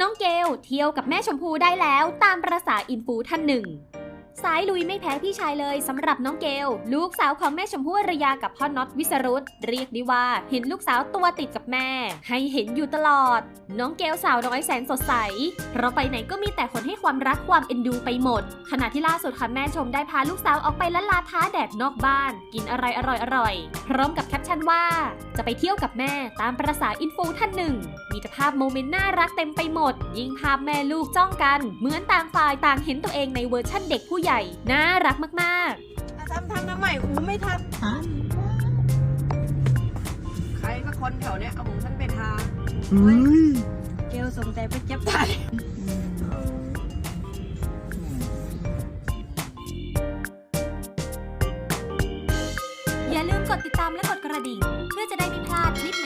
น้องเกลเที่ยวกับแม่ชมพูได้แล้วตามประษาอินฟูท่านหนึ่ง สายลุยไม่แพ้พี่ชายเลยสำหรับน้องเกล ลูกสาวของแม่ชมพู่อรยากับพ่อน็อตวิสรุตเรียกได้ว่าเห็นลูกสาวตัวติดกับแม่ ให้เห็นอยู่ตลอด น้องเกลสาวน้อยแสนสดใส เพราะไปไหนก็มีแต่คนให้ความรักความเอ็นดูไปหมด ขณะที่ล่าสุดค่ะแม่ชมได้พาลูกสาวออกไปละลาท้าแดดนอกบ้าน กินอะไรอร่อยๆพร้อมกับแคปชั่นว่า จะไปเที่ยวกับแม่ตามประษาอินฟูท่านหนึ่ง มีแต่ภาพโมเมนต์น่ารักเต็มไปหมด ยิ่งภาพแม่ลูกจ้องกัน เหมือนต่างฝ่ายต่างเห็นตัวเองในเวอร์ชั่นเด็กผู้ใหญ่ น่ารักมากๆทำทำทำใหม่อูไม่ทำใครก็คนแถวเนี้ยเอาของฉันไปทาเฮ้ยเกลสงใจไปเจ็บตายอย่าลืมกดติดตามและกดกระดิ่ง เพื่อจะได้ไม่พลาดคลิปใ